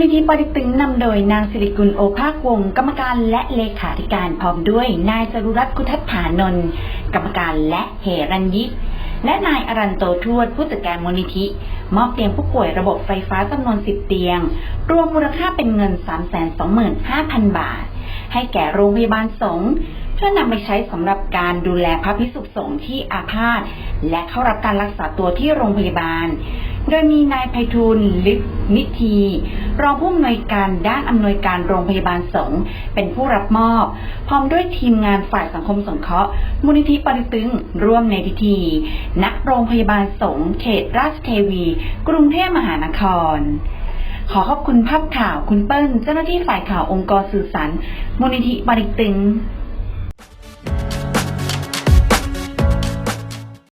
นิธิปริตึงนำโดยนางสิริกุลโอภาควงกรรมการและเลขาธิการพร้อมด้วย นายจรุรัตน์คุทัฏฐานนท์กรรมการและเหรัญยิตและนายอรันโตทวดผู้จัดการมูลนิธิ มอบเตียงผู้ป่วยระบบไฟฟ้าจำนวน 10 เตียง รวมมูลค่าเป็นเงิน 325,000 บาท ให้แก่โรงพยาบาลสงฆ์ พื่อนำไปใช้สำหรับการดูแลพระพิสุสงฆ์ที่อาพาธและเข้ารับการรักษาตัวที่โรงพยาบาล โดยมีนายไพฑูรย์ลิปนิธีรองผู้อำนวยการด้านอำนวยการโรงพยาบาลสงฆ์เป็นผู้รับมอบ พร้อมด้วยทีมงานฝ่ายสังคมสงเคราะห์มูลนิธิปริตึงร่วมในพิธี ณโรงพยาบาลสงฆ์เขตราชเทวี กรุงเทพมหานครขอขอบคุณภาพข่าวคุณเปิ้ล เจ้าหน้าที่ฝ่ายข่าวองค์กรสื่อสารมูลนิธิปริตึง